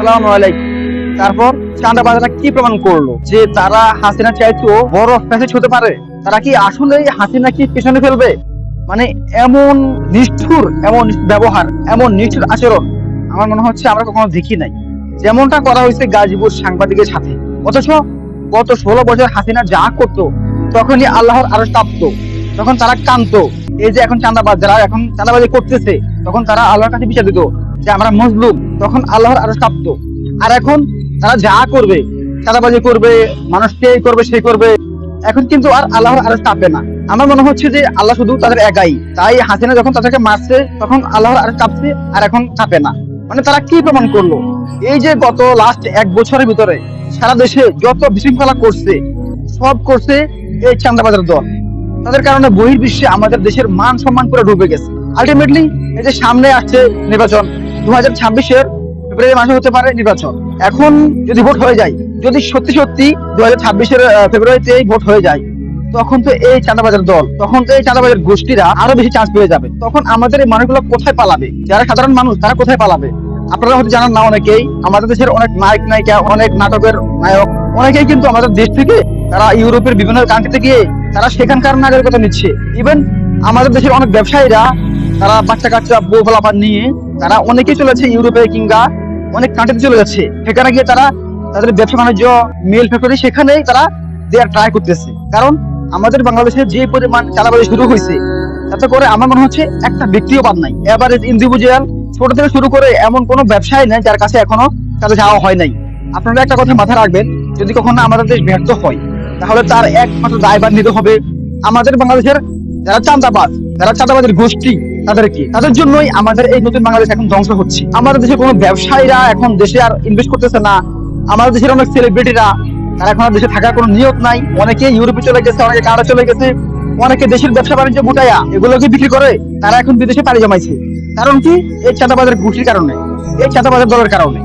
সালাম আলাইকুম। তারপর চাঁদাবাজরা কি প্রমাণ করল? যে তারা হাসিনা চাইতো বড় ফ্যাসিস্ট হতে পারে, তারা কি আসলে হাসিনা কি পেছনে ফেলবে? মানে এমন নিষ্ঠুর, এমন ব্যবহার, এমন নিষ্ঠুর আচরণ আমার মনে হচ্ছে আমরা কখনো দেখি নাই। যেমনটা করা হয়েছে গাজীপুর সাংবাদিকের সাথে। অথচ গত ষোলো বছর হাসিনা যা করতো, তখনই আল্লাহর আরও তাপ্ত তখন তারা কান্ত এই যে এখন চাঁদাবাজ, যারা এখন চাঁদাবাজি করতেছে, তখন তারা আল্লাহর কাছে বিচার দিত যে আমরা মজলুম। তখন আল্লাহর আরও তাপ্ত আর এখন তারা যা করবে, চাঁদাবাজি করবে মানুষকে এই করবে সে করবে, এখন কিন্তু আর আল্লাহর আরও চাপবে না। আমার মনে হচ্ছে যে আল্লাহ শুধু তাদের একাই। তাই হাসিনা যখন তাদেরকে মারছে, তখন আল্লাহর আরও চাপছে, আর এখন চাপে না। মানে তারা কি প্রমাণ করল? এই যে গত লাস্ট এক বছরের ভিতরে সারা দেশে যত বিশৃঙ্খলা করছে, সব করছে এই চান্দাবাজার দল। তাদের কারণে বহির্বিশ্বে আমাদের দেশের মান সম্মান করে ডুবে গেছে। আলটিমেটলি এই যে সামনে আসছে নির্বাচন দু হাজার ছাব্বিশের ফেব্রুয়ারি মাসে হতে পারে নির্বাচন। এখন যদি ভোট হয়ে যায়, যদি সত্যি সত্যি দু হাজার ছাব্বিশের ফেব্রুয়ারিতে ভোট হয়ে যায়, তখন তো এই চাঁদাবাজার দল, তখন তো এই চাঁদাবাজার গোষ্ঠীরা আরও বেশি চান্স পেয়ে যাবে। তখন আমাদের এই মানুষগুলো কোথায় পালাবে? যারা সাধারণ মানুষ, তারা কোথায় পালাবে? আপনারা হয়তো জানান না অনেকেই, আমাদের দেশের অনেক নায়ক, নায়িকা, অনেক নাটকের নায়ক, অনেকেই কিন্তু আমাদের দেশ থেকে তারা ইউরোপের বিভিন্ন কান্ট্রিতে গিয়ে তারা সেখানকার নাগরিকতা নিচ্ছে। ইভেন আমাদের দেশের অনেক ব্যবসায়ীরা, তারা বাচ্চা কাচ্চা, বউ ফলাপান নিয়ে তারা অনেকেই চলেছে ইউরোপে কিংবা অনেক কান্ট্রিতে চলে যাচ্ছে। সেখানে গিয়ে তারা তাদের ব্যবসা বাণিজ্য মিল ফ্যাক্টরি সেখানেই তারা দেওয়ার ট্রাই করতেছে। কারণ আমাদের বাংলাদেশে যে পরিমাণ চালাবাজি শুরু হয়েছে, তাতে করে আমার মনে হচ্ছে একটা ব্যক্তিও বাদ নাই। এভারেজ ইন্ডিভিজুয়াল ছোট থেকে শুরু করে এমন কোনো ব্যবসায় নাই যার কাছে এখনও তাদের যাওয়া হয় নাই। আপনারা একটা কথা মাথায় রাখবেন, যদি কখনো আমাদের দেশ ব্যর্থ হয়, তাহলে তার একমাত্র দায়ভার নিতে হবে আমাদের বাংলাদেশের যারা চাঁদাবাজ যারা চাঁদাবাজের গোষ্ঠী তাদেরকে তাদের জন্যই আমাদের এই নতুন বাংলাদেশ এখন ধ্বংস হচ্ছে। আমাদের দেশে কোনো ব্যবসায়ীরা এখন দেশে আর ইনভেস্ট করতেছে না। আমাদের দেশের অনেক সেলিব্রিটিরা তারা এখন দেশে থাকার কোনো নিয়ত নাই। অনেকে ইউরোপে চলে গেছে, অনেকে কানাডা চলে গেছে, অনেকে দেশের ব্যবসা বাণিজ্য গুটাইয়া এগুলোকে বিক্রি করে তারা এখন বিদেশে পাড়ি জমাইছে। কারণ কি? এই চাঁদাবাজার গুটির কারণে, এই চাঁদাবাজার দলের কারণে।